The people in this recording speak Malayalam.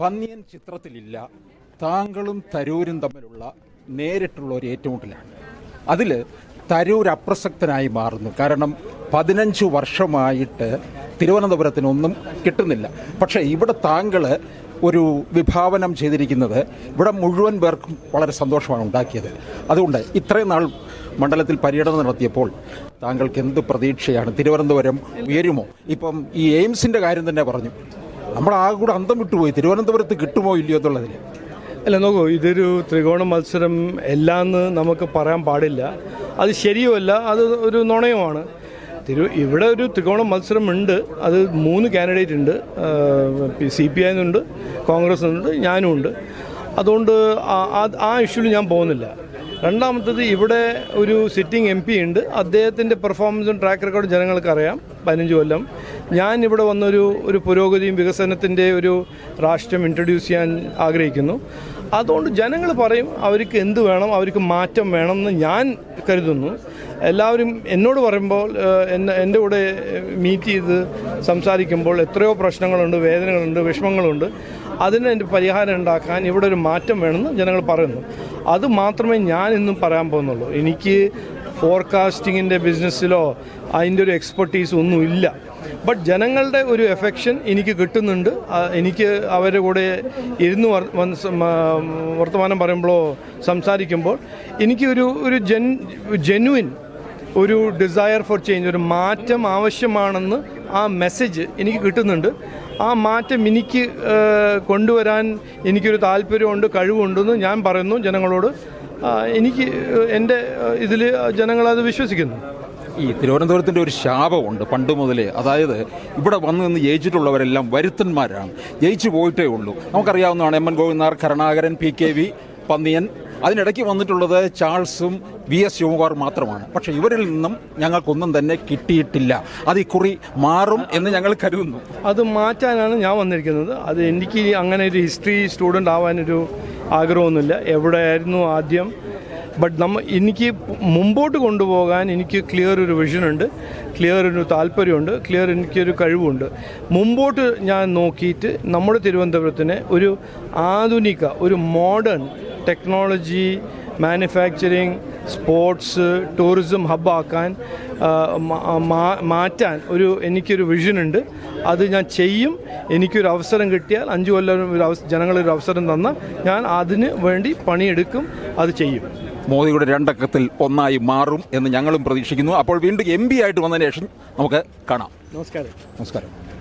പന്നിയൻ ചിത്രത്തിലില്ല താങ്കളും തരൂരും തമ്മിലുള്ള നേരിട്ടുള്ള ഒരു ഏറ്റുമുട്ടലാണ്. അതിൽ തരൂർ അപ്രസക്തനായി മാറുന്നു. കാരണം പതിനഞ്ച് വർഷമായിട്ട് തിരുവനന്തപുരത്തിനൊന്നും കിട്ടുന്നില്ല. പക്ഷേ ഇവിടെ താങ്കൾ ഒരു വിഭാവനം ചെയ്തിരിക്കുന്നത് ഇവിടെ മുഴുവൻ പേർക്കും വളരെ സന്തോഷമാണ് ഉണ്ടാക്കിയത്. അതുകൊണ്ട് ഇത്രയും നാൾ മണ്ഡലത്തിൽ പര്യടനം നടത്തിയപ്പോൾ താങ്കൾക്ക് എന്ത് പ്രതീക്ഷയാണ്? തിരുവനന്തപുരം ഉയരുമോ? ഇപ്പം ഈ എയിംസിന്റെ കാര്യം തന്നെ പറഞ്ഞു. നമ്മൾ കൂടെ അന്തം വിട്ടുപോയി. തിരുവനന്തപുരത്ത് കിട്ടുമോ ഇല്ലയോ എന്നുള്ളതിൽ അല്ല നോക്കൂ ഇതൊരു ത്രികോണ മത്സരം എല്ലാന്ന് നമുക്ക് പറയാൻ പാടില്ല. അത് ശരിയുമല്ല അത് ഒരു നുണയുമാണ്. തിരു ഇവിടെ ഒരു ത്രികോണ മത്സരമുണ്ട്. അത് മൂന്ന് കാൻഡിഡേറ്റ് ഉണ്ട്. സി പി ഐ കോൺഗ്രസ് ഉണ്ട് ഞാനും ഉണ്ട് അതുകൊണ്ട് ആ ഇഷ്യൂവിൽ ഞാൻ പോകുന്നില്ല. രണ്ടാമത്തത് ഇവിടെ ഒരു സിറ്റിംഗ് എം പി ഉണ്ട്. അദ്ദേഹത്തിന്റെ പെർഫോമൻസും ട്രാക്ക് റെക്കോർഡും ജനങ്ങൾക്കറിയാം. പതിനഞ്ച് കൊല്ലം. ഞാൻ ഇവിടെ വന്നൊരു ഒരു പുരോഗതിയും വികസനത്തിന്റെ ഒരു രാഷ്ട്രം ഇൻട്രൊഡ്യൂസ് ചെയ്യാൻ ആഗ്രഹിക്കുന്നു. അതുകൊണ്ട് ജനങ്ങൾ പറയും അവർക്ക് എന്ത് വേണം അവർക്ക് മാറ്റം വേണമെന്ന് ഞാൻ കരുതുന്നു. എല്ലാവരും എന്നോട് പറയുമ്പോൾ എന്റെ കൂടെ മീറ്റ് ചെയ്ത് സംസാരിക്കുമ്പോൾ എത്രയോ പ്രശ്നങ്ങളുണ്ട് വേദനകളുണ്ട് വിഷമങ്ങളുണ്ട്. അതിന് എന്റെ പരിഹാരം ഉണ്ടാക്കാൻ ഇവിടെ ഒരു മാറ്റം വേണമെന്ന് ജനങ്ങൾ പറയുന്നു. അത് മാത്രമേ ഞാൻ ഇന്നും പറയാൻ പോകുന്നുള്ളൂ. എനിക്ക് ഫോർകാസ്റ്റിങ്ങിന്റെ ബിസിനസ്സിലോ അതിന്റെ ഒരു എക്സ്പെർട്ടീസ് ഒന്നുമില്ല ബട്ട് ജനങ്ങളുടെ ഒരു എഫെക്ഷൻ എനിക്ക് കിട്ടുന്നുണ്ട്. എനിക്ക് അവരുടെ കൂടെ ഇരുന്ന് വർത്തമാനം പറയുമ്പോഴോ സംസാരിക്കുമ്പോൾ എനിക്കൊരു ഒരു ജെൻ ജെനുവിൻ ഒരു ഡിസയർ ഫോർ ചേഞ്ച് ഒരു മാറ്റം ആവശ്യമാണെന്ന് ആ മെസ്സേജ് എനിക്ക് കിട്ടുന്നുണ്ട്. ആ മാറ്റം എനിക്ക് കൊണ്ടുവരാൻ എനിക്കൊരു താല്പര്യമുണ്ട് കഴിവുണ്ടെന്ന് ഞാൻ പറയുന്നു ജനങ്ങളോട്. എനിക്ക് എന്റെ ഇതിൽ ജനങ്ങളത് വിശ്വസിക്കുന്നു. ഈ തിരുവനന്തപുരത്തിന്റെ ഒരു ശാപമുണ്ട് പണ്ട് മുതലേ. അതായത് ഇവിടെ വന്ന് നിന്ന് ജയിച്ചിട്ടുള്ളവരെല്ലാം വരുത്തന്മാരാണ്. ജയിച്ചു പോയിട്ടേ ഉള്ളൂ. നമുക്കറിയാവുന്നതാണ് M N Govindan Karunakaran P K V Panniyan അതിനിടയ്ക്ക് വന്നിട്ടുള്ളത് ചാൾസും വി എസ് ശിവകുമാർ മാത്രമാണ്. പക്ഷേ ഇവരിൽ നിന്നും ഞങ്ങൾക്കൊന്നും തന്നെ കിട്ടിയിട്ടില്ല. അത് ഇക്കുറി മാറും എന്ന് ഞങ്ങൾ കരുതുന്നു. അത് മാറ്റാനാണ് ഞാൻ വന്നിരിക്കുന്നത്. അത് എനിക്ക് അങ്ങനെ ഒരു ഹിസ്റ്ററി സ്റ്റുഡന്റ് ആവാനൊരു ആഗ്രഹമൊന്നുമില്ല. എവിടെയായിരുന്നു ആദ്യം? ബട്ട് നമ്മ എനിക്ക് മുമ്പോട്ട് കൊണ്ടുപോകാൻ എനിക്ക് ക്ലിയർ ഒരു വിഷനുണ്ട് ക്ലിയർ ഒരു താല്പര്യമുണ്ട്. ക്ലിയർ എനിക്കൊരു കഴിവുണ്ട്. മുമ്പോട്ട് ഞാൻ നോക്കിയിട്ട് നമ്മുടെ തിരുവനന്തപുരത്തിന് ഒരു ആധുനിക ഒരു modern technology manufacturing sports tourism ഹബ്ബാക്കാൻ മാറ്റാൻ ഒരു എനിക്കൊരു വിഷനുണ്ട് അത് ഞാൻ ചെയ്യും. എനിക്കൊരു അവസരം കിട്ടിയാൽ അഞ്ച് കൊല്ലം ഒരു അവസ ജനങ്ങളൊരു അവസരം തന്ന ഞാൻ അതിന് വേണ്ടി പണിയെടുക്കും അത് ചെയ്യും. മോദിയുടെ രണ്ടക്കത്തിൽ ഒന്നായി മാറും എന്ന് ഞങ്ങളും പ്രതീക്ഷിക്കുന്നു. അപ്പോൾ വീണ്ടും എം പി ആയിട്ട് വന്നതിന് ശേഷം നമുക്ക് കാണാം. നമസ്കാരം. നമസ്കാരം.